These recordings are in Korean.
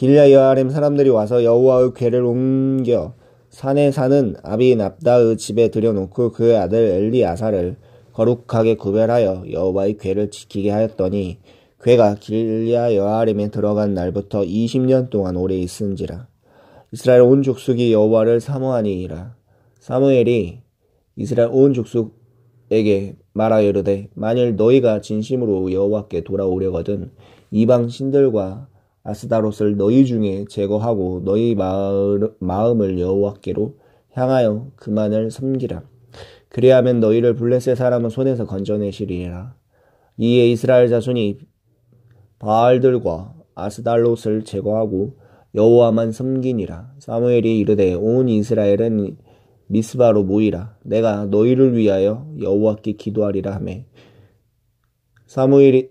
길야 여아렘 사람들이 와서 여호와의 궤를 옮겨 산에 사는 아비 납다의 집에 들여놓고 그의 아들 엘리아사를 거룩하게 구별하여 여호와의 궤를 지키게 하였더니 궤가 길야 여아렘에 들어간 날부터 20년 동안 오래 있은지라. 이스라엘 온 족속이 여호와를 사모하니이라. 사무엘이 이스라엘 온 족속에게 말하여 이르되 만일 너희가 진심으로 여호와께 돌아오려거든 이방 신들과 아스다롯을 너희 중에 제거하고 너희 마음을 여호와께로 향하여 그만을 섬기라. 그리하면 너희를 블레셋 사람은 손에서 건져내시리라. 이에 이스라엘 자손이 바알들과 아스달롯을 제거하고 여호와만 섬기니라. 사무엘이 이르되 온 이스라엘은 미스바로 모이라. 내가 너희를 위하여 여호와께 기도하리라 하매 사무엘이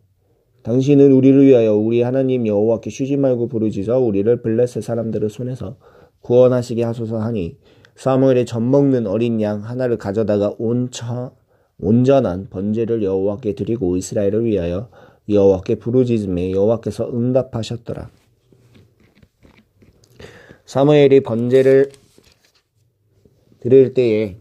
당신은 우리를 위하여 우리 하나님 여호와께 쉬지 말고 부르짖어 우리를 블레셋 사람들의 손에서 구원하시게 하소서 하니 사무엘의 젖먹는 어린 양 하나를 가져다가 온차, 온전한 번제를 여호와께 드리고 이스라엘을 위하여 여호와께 부르짖음에 여호와께서 응답하셨더라. 사무엘이 번제를 드릴 때에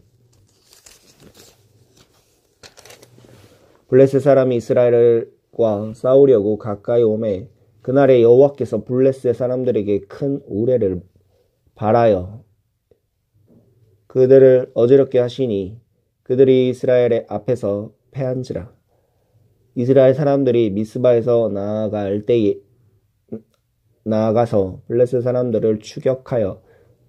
블레셋 사람이 이스라엘을 과 싸우려고 가까이 오매 그날에 여호와께서 블레스의 사람들에게 큰 우레를 발하여 그들을 어지럽게 하시니 그들이 이스라엘의 앞에서 패한지라 이스라엘 사람들이 미스바에서 나아갈 때에 나아가서 블레스 사람들을 추격하여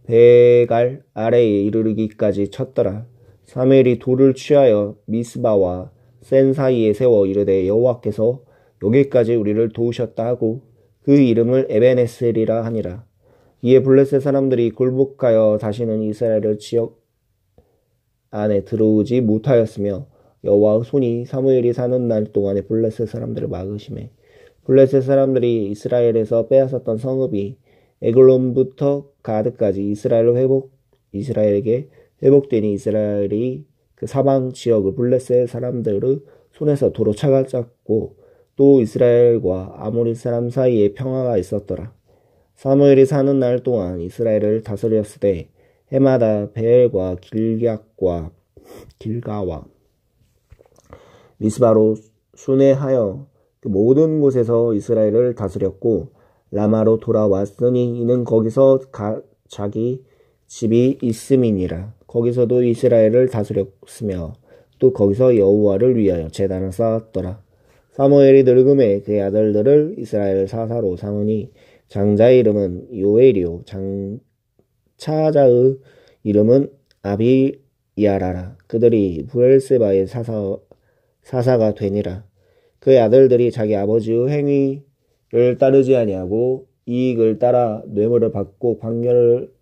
베갈 아래에 이르기까지 쳤더라. 사무엘이 돌을 취하여 미스바와 센 사이에 세워 이르되 여호와께서 여기까지 우리를 도우셨다 하고 그 이름을 에베네셀이라 하니라. 이에 블레셋 사람들이 굴복하여 다시는 이스라엘의 지역 안에 들어오지 못하였으며 여호와의 손이 사무엘이 사는 날 동안에 블레셋 사람들을 막으심에 블레셋 사람들이 이스라엘에서 빼앗았던 성읍이 에글론부터 가드까지 이스라엘 회복 이스라엘에게 회복되니 이스라엘이 그 사방 지역을 블레셋 사람들의 손에서 도로 차가 잡고 또 이스라엘과 아모리 사람 사이에 평화가 있었더라. 사무엘이 사는 날 동안 이스라엘을 다스렸을 때 해마다 베엘과 길약과 길가와 미스바로 순회하여 그 모든 곳에서 이스라엘을 다스렸고 라마로 돌아왔으니 이는 거기서 가, 자기 집이 있음이니라. 거기서도 이스라엘을 다스렸으며 또 거기서 여호와를 위하여 재단을 쌓았더라. 사무엘이 늙음에 그의 아들들을 이스라엘 사사로 삼으니 장자의 이름은 요엘이요 장 차자의 이름은 아비야라라. 그들이 부엘세바의 사사, 사사가 되니라. 그의 아들들이 자기 아버지의 행위를 따르지 아니하고 이익을 따라 뇌물을 받고 광렬을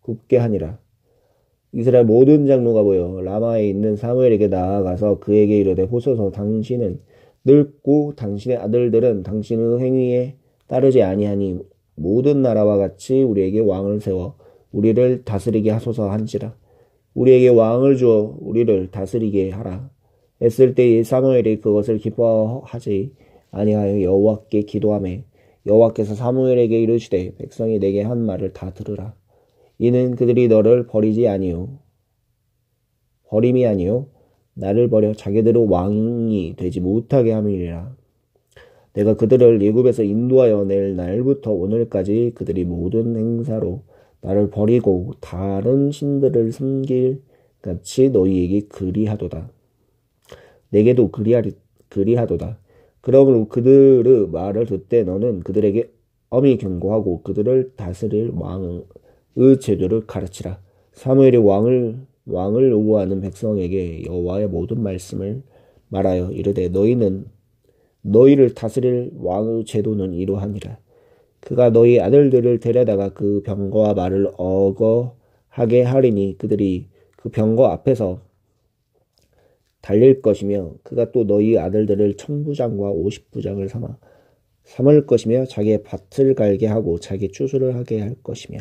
굽게 하니라. 이스라엘 모든 장로가 모여 라마에 있는 사무엘에게 나아가서 그에게 이르되 보소서 당신은 늙고 당신의 아들들은 당신의 행위에 따르지 아니하니 모든 나라와 같이 우리에게 왕을 세워 우리를 다스리게 하소서 한지라. 우리에게 왕을 주어 우리를 다스리게 하라. 했을 때에 사무엘이 그것을 기뻐하지 아니하여 여호와께 기도하매 여호와께서 사무엘에게 이르시되 백성이 내게 한 말을 다 들으라 이는 그들이 너를 버리지 아니요. 버림이 아니요. 나를 버려 자기들의 왕이 되지 못하게 함이니라. 내가 그들을 예굽에서 인도하여 낼 날부터 오늘까지 그들이 모든 행사로 나를 버리고 다른 신들을 섬길 같이 너희에게 그리하도다. 내게도 그리하리, 그리하도다. 그러므로 그들의 말을 듣되 너는 그들에게 엄히 경고하고 그들을 다스릴 의 제도를 가르치라. 사무엘이 왕을 왕을 요구하는 백성에게 여호와의 모든 말씀을 말하여 이르되 너희는 너희를 다스릴 왕의 제도는 이러하니라. 그가 너희 아들들을 데려다가 그 병거와 말을 어거하게 하리니 그들이 그 병거 앞에서 달릴 것이며 그가 또 너희 아들들을 천부장과 오십부장을 삼아 삼을 것이며 자기의 밭을 갈게 하고 자기 추수를 하게 할 것이며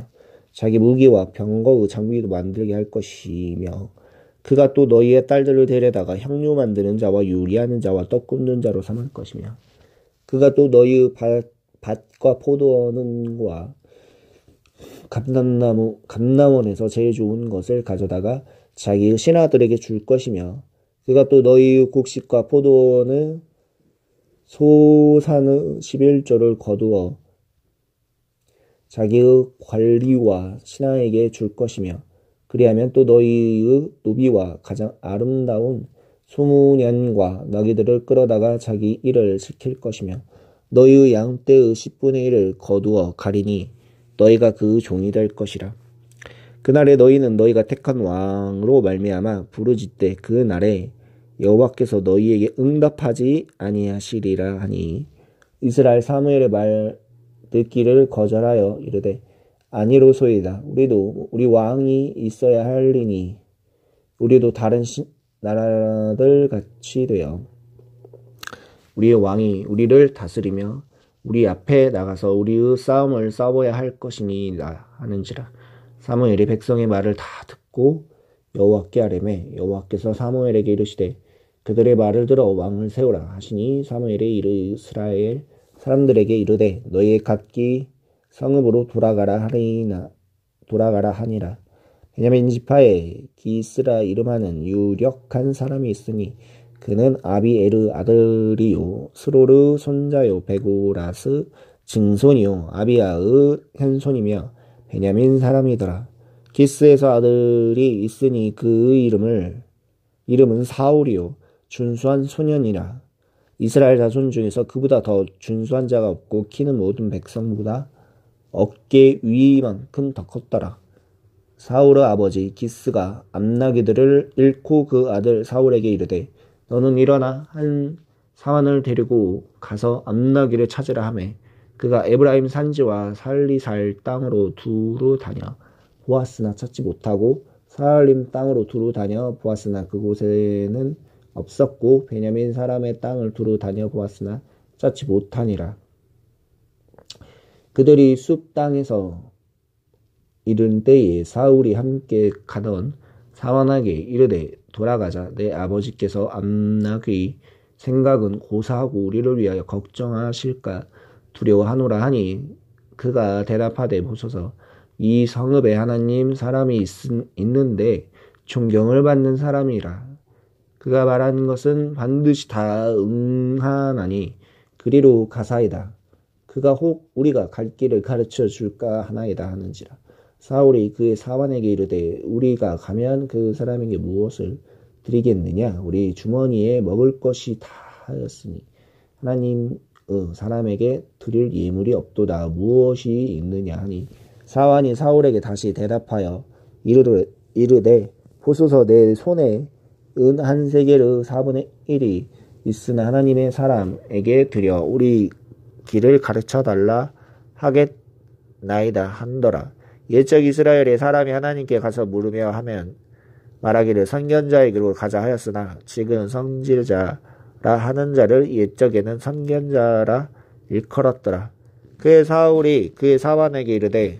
자기 무기와 병거의 장비도 만들게 할 것이며 그가 또 너희의 딸들을 데려다가 향료 만드는 자와 요리하는 자와 떡 굽는 자로 삼을 것이며 그가 또 너희의 밭, 밭과 포도원과 감남나무 감남원에서 제일 좋은 것을 가져다가 자기의 신하들에게 줄 것이며 그가 또 너희의 곡식과 포도원의 소산의 11조를 거두어 자기의 관리와 신하에게 줄 것이며 그리하면 또 너희의 노비와 가장 아름다운 소문년과 나귀들을 끌어다가 자기 일을 시킬 것이며 너희의 양떼의 10분의 1을 거두어 가리니 너희가 그 종이 될 것이라. 그날에 너희는 너희가 택한 왕으로 말미암아 부르짖되 그 날에 여호와께서 너희에게 응답하지 아니하시리라 하니 이스라엘 사무엘의 말 듣기를 거절하여 이르되 아니로소이다. 우리도 우리 왕이 있어야 할리니 우리도 다른 시, 나라들 같이 되어 우리의 왕이 우리를 다스리며 우리 앞에 나가서 우리의 싸움을 싸워야 할 것이니라 하는지라 사무엘이 백성의 말을 다 듣고 여호와께 아뢰매 여호와께서 사무엘에게 이르시되 그들의 말을 들어 왕을 세우라 하시니 사무엘이 이스라엘 사람들에게 이르되 너희의 각기 성읍으로 돌아가라 하리나 돌아가라 하니라. 베냐민 지파에 기스라 이름하는 유력한 사람이 있으니 그는 아비에르 아들이요 스로르 손자요 베고라스 증손이요 아비아의 현손이며 베냐민 사람이더라. 기스에서 아들이 있으니 그 이름을 이름은 사울이요 준수한 소년이라 이스라엘 자손 중에서 그보다 더 준수한 자가 없고 키는 모든 백성보다 어깨 위만큼 더 컸더라. 사울의 아버지 기스가 암나기들을 잃고 그 아들 사울에게 이르되 너는 일어나 한 사환을 데리고 가서 암나기를 찾으라 하매 그가 에브라임 산지와 살리살 땅으로 두루 다녀 보았으나 찾지 못하고 사할림 땅으로 두루 다녀 보았으나 그곳에는 없었고 베냐민 사람의 땅을 두루 다녀 보았으나 찾지 못하니라. 그들이 숲 땅에서 이른 때에 사울이 함께 가던 사원에게 이르되 돌아가자. 내 아버지께서 암나귀 생각은 고사하고 우리를 위하여 걱정하실까 두려워하노라 하니 그가 대답하되 보소서. 이 성읍에 하나님 사람이 있, 있는데 존경을 받는 사람이라 그가 말한 것은 반드시 다 응하나니 그리로 가사이다. 그가 혹 우리가 갈 길을 가르쳐 줄까 하나이다 하는지라. 사울이 그의 사환에게 이르되 우리가 가면 그 사람에게 무엇을 드리겠느냐? 우리 주머니에 먹을 것이 다 하였으니 하나님 어, 사람에게 드릴 예물이 없도다 무엇이 있느냐 하니 사환이 사울에게 다시 대답하여 이르되, 이르되 보소서 내 손에 은 한 세겔의 4분의 1이 있으나 하나님의 사람에게 드려 우리 길을 가르쳐 달라 하겠나이다 한더라. 옛적 이스라엘의 사람이 하나님께 가서 물으며 하면 말하기를 선견자에게로 가자 하였으나 지금 성질자라 하는 자를 옛적에는 선견자라 일컬었더라. 그의 사울이 그의 사환에게 이르되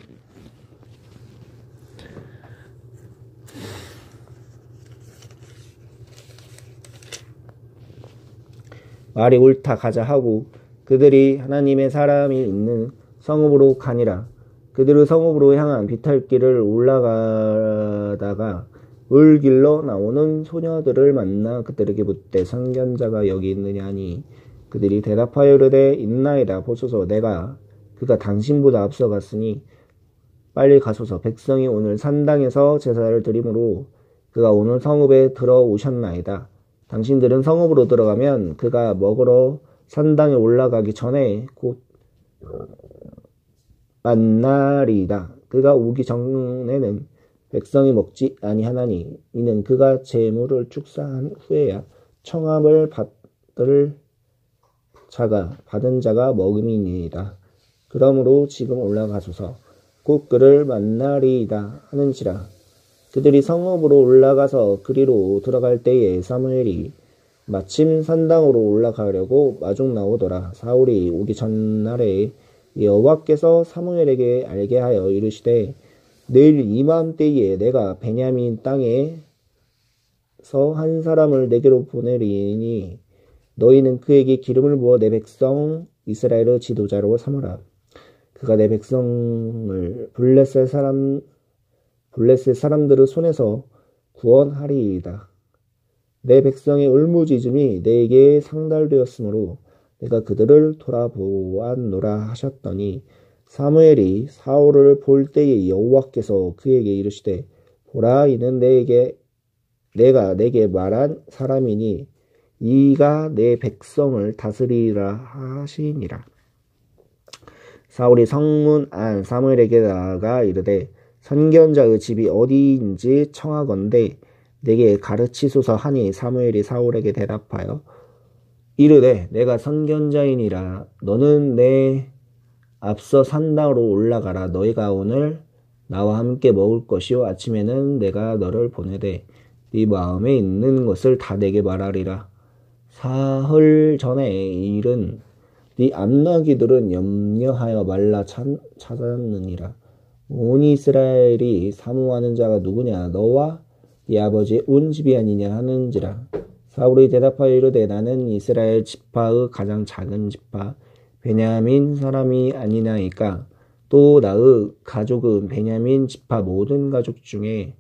말이 옳다 가자 하고 그들이 하나님의 사람이 있는 성읍으로 가니라. 그들의 성읍으로 향한 비탈길을 올라가다가 울길로 나오는 소녀들을 만나 그들에게 묻되 선견자가 여기 있느냐니 그들이 대답하여 이르되 있나이다 보소서 내가 그가 당신보다 앞서갔으니 빨리 가소서 백성이 오늘 산당에서 제사를 드림으로 그가 오늘 성읍에 들어오셨나이다. 당신들은 성읍으로 들어가면 그가 먹으러 산당에 올라가기 전에 곧 만나리다. 그가 오기 전에는 백성이 먹지 아니하나니 이는 그가 재물을 축사한 후에야 청함을 받을 자가 받은 자가 먹음이니이다. 그러므로 지금 올라가소서 곧 그를 만나리이다 하는지라 그들이 성읍으로 올라가서 그리로 들어갈 때에 사무엘이 마침 산당으로 올라가려고 마중 나오더라 사울이 오기 전날에 여호와께서 사무엘에게 알게 하여 이르시되 내일 이맘때에 내가 베냐민 땅에서 한 사람을 내게로 보내리니 너희는 그에게 기름을 부어 내 백성 이스라엘의 지도자로 삼으라. 그가 내 백성을 블레셋 사람 블레셋 사람들의 손에서 구원하리이다. 내 백성의 울무짖음이 내게 상달되었으므로 내가 그들을 돌아보았노라 하셨더니 사무엘이 사울을 볼 때에 여호와께서 그에게 이르시되 보라 이는 내게 내가 내게 말한 사람이니 이가 내 백성을 다스리라 하시니라. 사울이 성문 안 사무엘에게 나가 이르되 선견자의 집이 어디인지 청하건대 내게 가르치소서 하니 사무엘이 사울에게 대답하여 이르되 내가 선견자이니라. 너는 내 앞서 산당으로 올라가라. 너희가 오늘 나와 함께 먹을 것이요. 아침에는 내가 너를 보내되 네 마음에 있는 것을 다 내게 말하리라. 사흘 전에 일은 네 암나기들은 염려하여 말라 찾았느니라 온 이스라엘이 사모하는 자가 누구냐? 너와 네 아버지 온 집이 아니냐 하는지라. 사울이 대답하여 이르되 나는 이스라엘 지파의 가장 작은 지파 베냐민 사람이 아니나이까? 또 나의 가족은 베냐민 지파 모든 가족 중에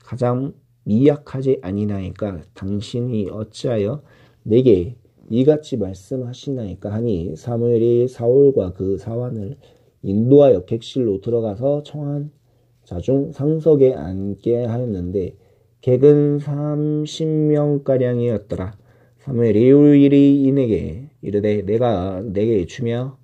가장 미약하지 아니나이까? 당신이 어찌하여 내게 이같이 말씀하시나이까? 하니 사무엘이 사울과 그 사환을 인도하여 객실로 들어가서 청한 자중 상석에 앉게 하였는데 객은 30명가량이었더라. 사무엘이 유일이 이르되 내가 내게 주며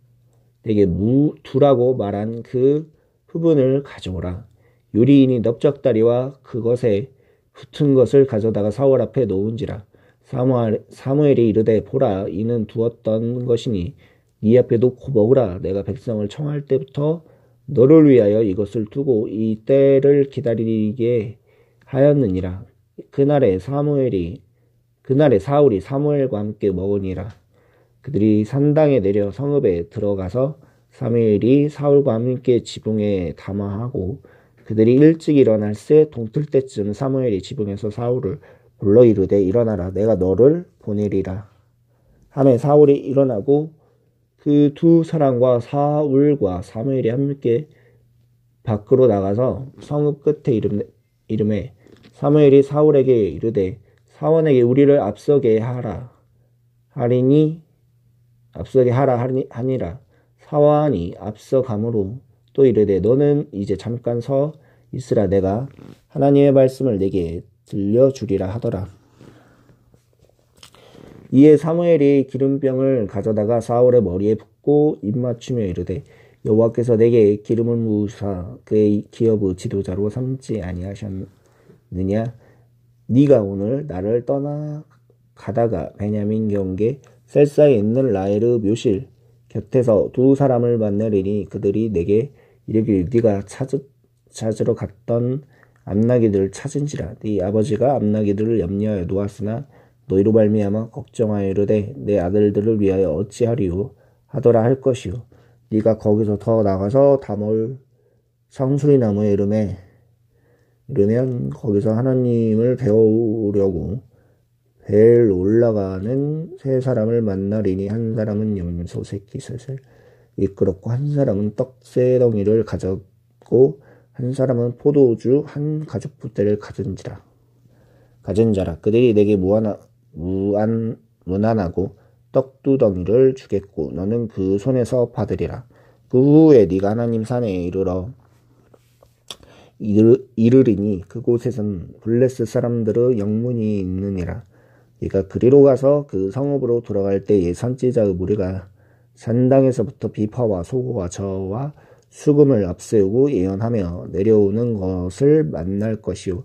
내게 무 두라고 말한 그 부분을 가져오라. 유리인이 넓적다리와 그것에 붙은 것을 가져다가 사울 앞에 놓은지라. 사무엘, 사무엘이 이르되 보라 이는 두었던 것이니 네 앞에 놓고 먹으라. 내가 백성을 청할 때부터 너를 위하여 이것을 두고 이 때를 기다리게 하였느니라. 그날에 사무엘이 그날에 사울이 사무엘과 함께 먹으니라. 그들이 산당에 내려 성읍에 들어가서 사무엘이 사울과 함께 지붕에 담아하고 그들이 일찍 일어날 새 동틀 때쯤 사무엘이 지붕에서 사울을 불러 이르되 일어나라 내가 너를 보내리라. 하매 사울이 일어나고 그 두 사람과 사울과 사무엘이 함께 밖으로 나가서 성읍 끝에 이름, 이름에 사무엘이 사울에게 이르되 사원에게 우리를 앞서게 하라. 하리니 앞서게 하라 하니, 하니라. 사원이 앞서감으로 또 이르되 너는 이제 잠깐 서 있으라. 내가 하나님의 말씀을 내게 들려주리라 하더라 이에 사무엘이 기름병을 가져다가 사울의 머리에 붓고 입맞추며 이르되 여호와께서 내게 기름을 부으사 그의 기업의 지도자로 삼지 아니하셨느냐? 네가 오늘 나를 떠나 가다가 베냐민 경계 셀사에 있는 라헬의 묘실 곁에서 두 사람을 만나리니 그들이 내게 이르기를 네가 찾으, 찾으러 갔던 암나기들을 찾은지라. 네 아버지가 암나기들을 염려하여 놓았으나 너희로 말미암아 걱정하여 이르되 내 아들들을 위하여 어찌하리요? 하더라 할 것이요. 네가 거기서 더 나가서 다몰 상수리 나무의 이름에 이러면 거기서 하나님을 배우려고 벨 올라가는 세 사람을 만나리니 한 사람은 염소 새끼 셋을 이끌었고 한 사람은 떡세 덩이를 가졌고 한 사람은 포도주 한 가죽 부대를 가진지라. 가진 자라. 그들이 내게 무한 무한 무난하고 떡두덩이를 주겠고 너는 그 손에서 받으리라 그 후에 네가 하나님 산에 이르러 이르 리니 그곳에선 블레스 사람들의 영문이 있느니라. 네가 그리로 가서 그 성읍으로 들어갈 때에 선지자의 무리가 산당에서부터 비파와 소고와 저와 수금을 앞세우고 예언하며 내려오는 것을 만날 것이요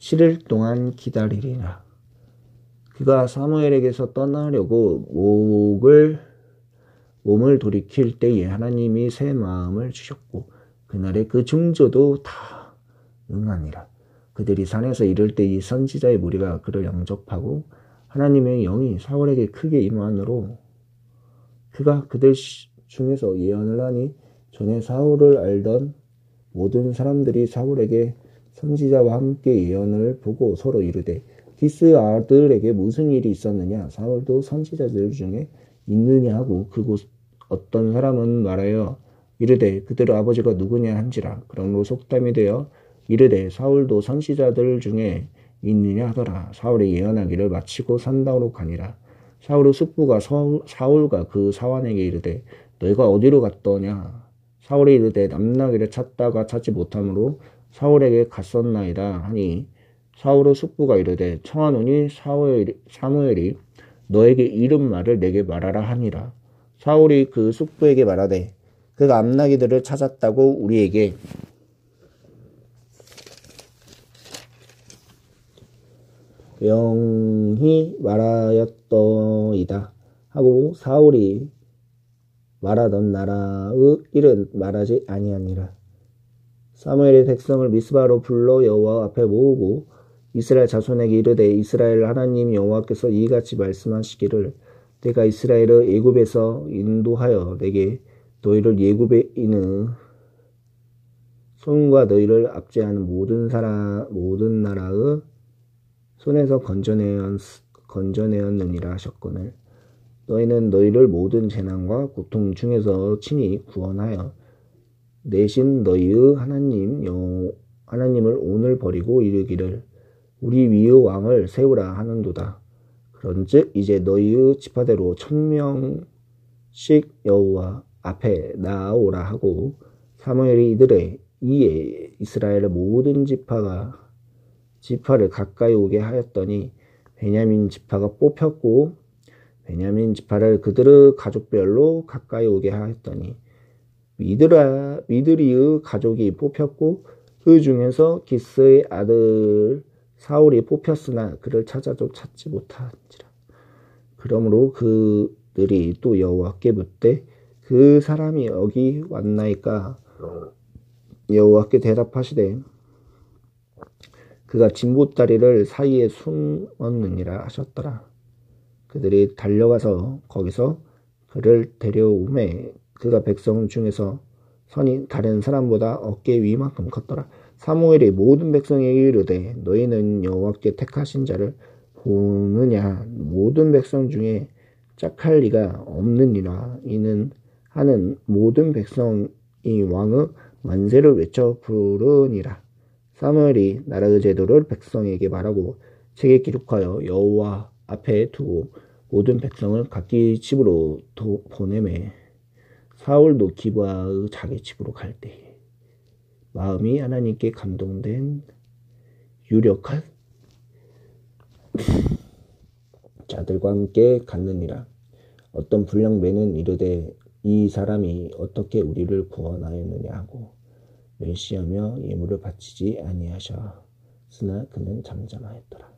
7일 동안 기다리리라. 그가 사무엘에게서 떠나려고 목을 몸을 돌이킬 때에 하나님이 새 마음을 주셨고 그날의 그 증조도 다 응하니라. 그들이 산에서 이를 때이 선지자의 무리가 그를 영접하고 하나님의 영이 사울에게 크게 임한으로 그가 그들 중에서 예언을 하니 전에 사울을 알던 모든 사람들이 사울에게 선지자와 함께 예언을 보고 서로 이르되 기스 아들에게 무슨 일이 있었느냐? 사울도 선지자들 중에 있느냐 하고 그곳 어떤 사람은 말하여 이르되 그들 아버지가 누구냐 한지라. 그러므로 속담이 되어 이르되 사울도 선지자들 중에 있느냐 하더라. 사울이 예언하기를 마치고 산다로 가니라. 사울의 숙부가 사울과 그 사환에게 이르되 너희가 어디로 갔더냐? 사울이 이르되 남나기를 찾다가 찾지 못하므로 사울에게 갔었나이다 하니 사울의 숙부가 이르되 청하노니 사무엘이 너에게 이름 말을 내게 말하라 하니라 사울이 그 숙부에게 말하되 그가 암나기들을 찾았다고 우리에게 영히 말하였더이다 하고 사울이 말하던 나라의 일은 말하지 아니하니라. 사무엘의 백성을 미스바로 불러 여호와 앞에 모으고 이스라엘 자손에게 이르되 이스라엘 하나님 여호와께서 이같이 말씀하시기를 내가 이스라엘을 예굽에서 인도하여 내게 너희를 예굽에 있는 손과 너희를 압제하는 모든 사람 모든 나라의 손에서 건져내었, 건져내었느니라 하셨거늘 너희는 너희를 모든 재난과 고통 중에서 친히 구원하여 내신 너희의 하나님 여 하나님을 오늘 버리고 이르기를 우리 위의 왕을 세우라 하는도다. 그런즉 이제 너희의 지파대로 천명씩 여호와 앞에 나오라 하고 사무엘이 이들의 이에 이스라엘의 모든 지파가 지파를 가까이 오게 하였더니 베냐민 지파가 뽑혔고 베냐민 지파를 그들의 가족별로 가까이 오게 하였더니 미드라 미드리의 가족이 뽑혔고 그 중에서 기스의 아들 사울이 뽑혔으나 그를 찾아도 찾지 못한지라. 그러므로 그들이 또 여호와께 묻되 그 사람이 여기 왔나이까 여호와께 대답하시되 그가 진보다리를 사이에 숨었느니라 하셨더라. 그들이 달려가서 거기서 그를 데려오매 그가 백성 중에서 선이 다른 사람보다 어깨 위만큼 컸더라. 사무엘이 모든 백성에게 이르되 너희는 여호와께 택하신 자를 보느냐? 모든 백성 중에 짝할 리가 없느니라. 이는 하는 모든 백성이 왕의 만세를 외쳐 부르니라. 사무엘이 나라의 제도를 백성에게 말하고 책에 기록하여 여호와 앞에 두고 모든 백성을 각기 집으로 도, 보내매 사울도 기부하의 자기 집으로 갈 때에 마음이 하나님께 감동된 유력한 자들과 함께 갔느니라. 어떤 불량배는 이르되 이 사람이 어떻게 우리를 구원하였느냐 하고 멸시하며 예물을 바치지 아니하셨으나 그는 잠잠하였더라.